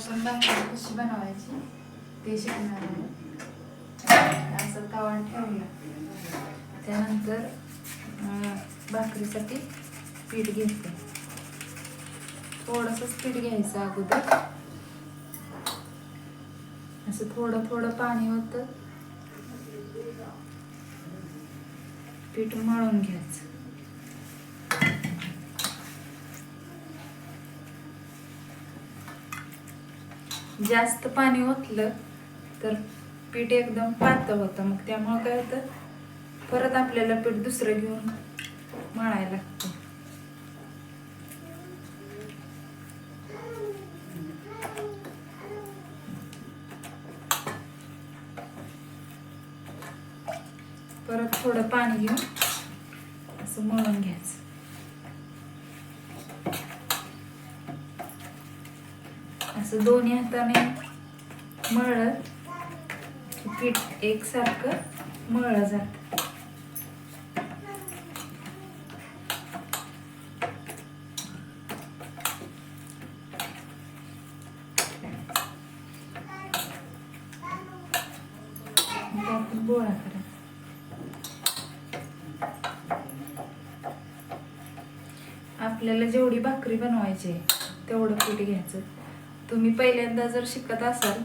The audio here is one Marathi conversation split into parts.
आपण भाकरी कशी बनवायची ते शिकणार आहे. असं तवा ठेवला. त्यानंतर भाकरीसाठी पीठ घेते थोडंसंच पीठ घ्यायचं अगोदर. असं थोडं थोडं पाणी होतं. पीठ मळून घ्यायचं. जास्त पाणी ओतलं तर पीठ एकदम पातळ होतं. मग त्यामुळं काय होतं? परत आपल्याला पीठ दुसरं घेऊन मळायला लागतं. परत थोडं पाणी घेऊन असं मळून घ्यायचं. असं दोन्ही हाताने मळत पीठ एकसारखं मळलं जातं. गोळा आपल्याला जेवढी भाकरी बनवायची आहे तेवढं पीठ घ्यायचं. तुम्ही पहिल्यांदा जर शिकत असाल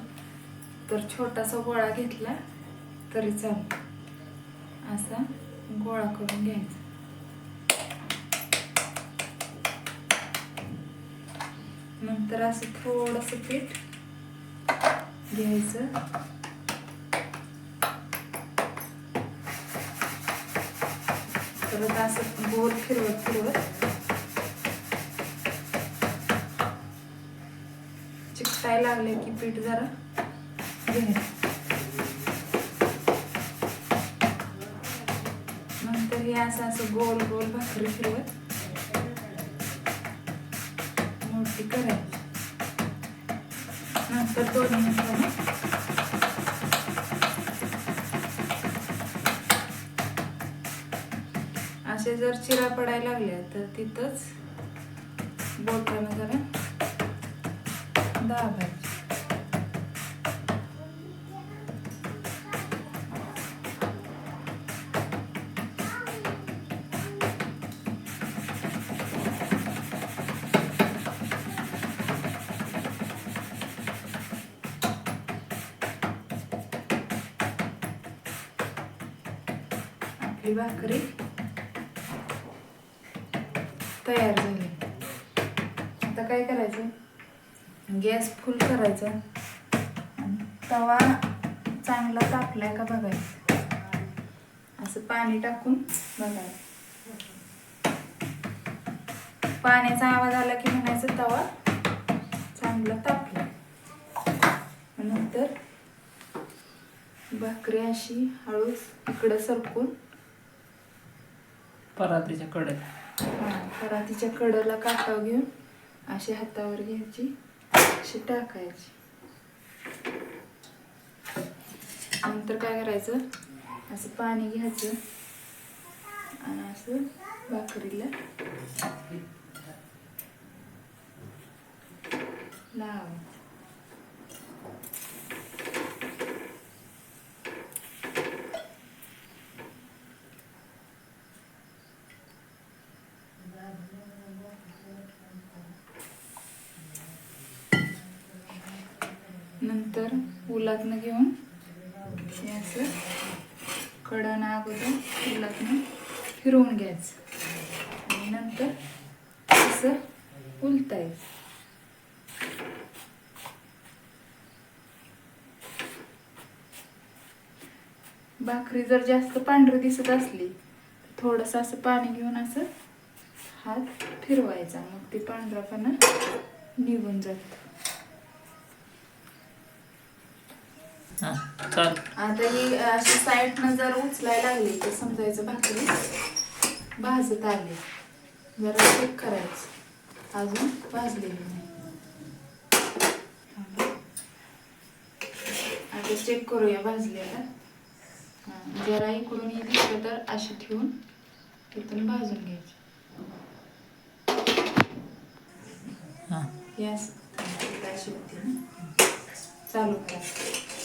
तर छोटासा गोळा घेतला तरी चालेल असा गोळा करून घ्यायचा. नंतर असं थोडंसं पीठ घ्यायचं. परत असं गोल फिरवत फिरवत चिकटाय लागले की पीठ जरा. घे. नंतर हे असं असं गोल गोल भाकरी फिरवत. मोठी करायची. नंतर दोन हाताने असे जर चिरा पडायला लागल्या तर तिथंच बोटानं जरा दाबायची भाकरी तयार झाली आता काय करायचं गॅस फुल करायचा. आणि तवा चांगला तापलाय का बघायचं. असं पाणी टाकून बघायचं. पाण्याचा आवाज आला की म्हणायचं तवा चांगला तापला नंतर भाकरी अशी हळूच इकडं सरकून परात्रीच्या कडेला. हा परातीच्या कडला काटाव घेऊन अशी हातावर घ्यायची. अशी टाकायची. नंतर काय करायचं? असं पाणी घ्यायचं. आणि असं भाकरीला लावायचं. नंतर उलातनं घेऊन हे असं कडनं अगोदर उलातनं फिरवून घ्यायचं. आणि नंतर असं उलटायचं भाकरी जर जास्त पांढरी दिसत असली थोडंसं असं पाणी घेऊन असं हात फिरवायचा. मग ते पांढरापणा निघून जातं. हा चाल. आता ही अशी साईडनं जर उचलायला लागली तर समजायचं भाकरी. भाजत आली. जरा चेक करायचं. अजून भाजलेली नाही. आता चेक करूया भाजलेला. हा, जरा इकडून हे दिसलं तर अशी ठेवून तिथून भाजून घ्यायची. अशी होती ना. चालू करा.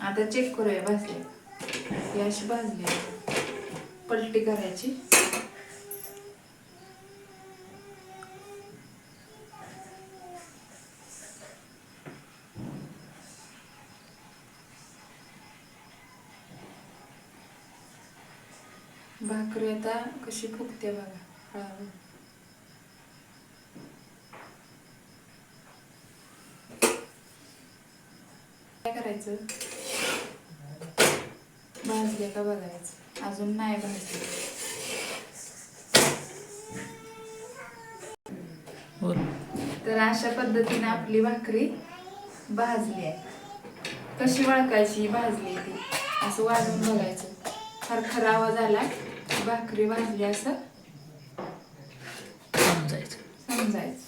आता चेक करूया भाजले ही अशी भाजली पलटी करायची. भाकरी आता कशी फुगते बघा हळूहळू काय करायचं? भाजले का बघायचं? अजून नाही भाजले तर अशा पद्धतीने आपली भाकरी भाजली आहे. कशी वळकायची भाजली ती? असं वाजून बघायचं. खरखर आवाज आला भाकरी भाजली असं समजायचं. समजायचं.